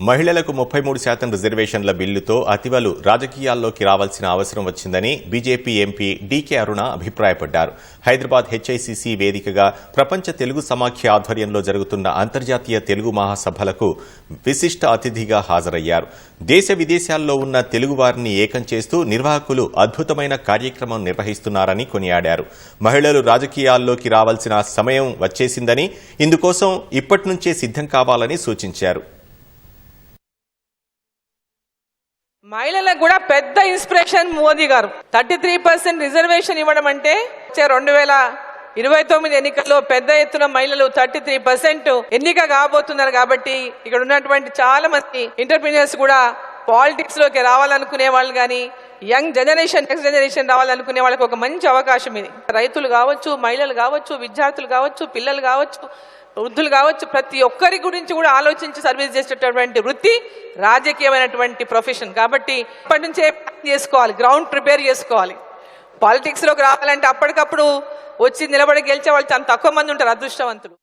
మహిళలకు ముప్పై మూడు శాతం రిజర్వేషన్ల బిల్లుతో అతివలు రాజకీయాల్లోకి రావాల్సిన అవసరం వచ్చిందని బీజేపీ ఎంపీ డీకే అరుణ అభిప్రాయపడ్డారు. హైదరాబాద్ హెచ్ఐసిసి వేదికగా ప్రపంచ తెలుగు సమాఖ్య ఆధ్వర్యంలో జరుగుతున్న అంతర్జాతీయ తెలుగు మహాసభలకు విశిష్ట అతిథిగా హాజరయ్యారు. దేశ విదేశాల్లో ఉన్న తెలుగువారిని ఏకం చేస్తూ నిర్వాహకులు అద్భుతమైన కార్యక్రమం నిర్వహిస్తున్నారని కొనియాడారు. మహిళలు రాజకీయాల్లోకి రావాల్సిన సమయం వచ్చేసిందని ఇందుకోసం ఇప్పటి నుంచే సిద్ధం కావాలని సూచించారు. మహిళలకు కూడా పెద్ద ఇన్స్పిరేషన్ మోదీ గారు. థర్టీ త్రీ పర్సెంట్ రిజర్వేషన్ ఇవ్వడం అంటే రెండు వేల ఇరవై తొమ్మిది ఎన్నికల్లో పెద్ద ఎత్తున మహిళలు థర్టీ త్రీ పర్సెంట్ ఎన్నిక కాబోతున్నారు కాబట్టి ఇక్కడ ఉన్నటువంటి చాలా మంది ఎంటర్ప్రీనియర్స్ కూడా పాలిటిక్స్లోకి రావాలనుకునే వాళ్ళు కానీ యంగ్ జనరేషన్ నెక్స్ట్ జనరేషన్ రావాలనుకునే వాళ్ళకి ఒక మంచి అవకాశం ఇది. రైతులు కావచ్చు మహిళలు కావచ్చు విద్యార్థులు కావచ్చు పిల్లలు కావచ్చు వృద్ధులు కావచ్చు ప్రతి ఒక్కరి గురించి కూడా ఆలోచించి సర్వీస్ చేసేటటువంటి వృత్తి రాజకీయమైనటువంటి ప్రొఫెషన్ కాబట్టి ఇప్పటి నుంచే చేసుకోవాలి గ్రౌండ్ ప్రిపేర్ చేసుకోవాలి. పాలిటిక్స్లోకి రావాలంటే అప్పటికప్పుడు వచ్చి నిలబడి గెలిచే వాళ్ళు చాలా తక్కువ మంది ఉంటారు అదృష్టవంతులు.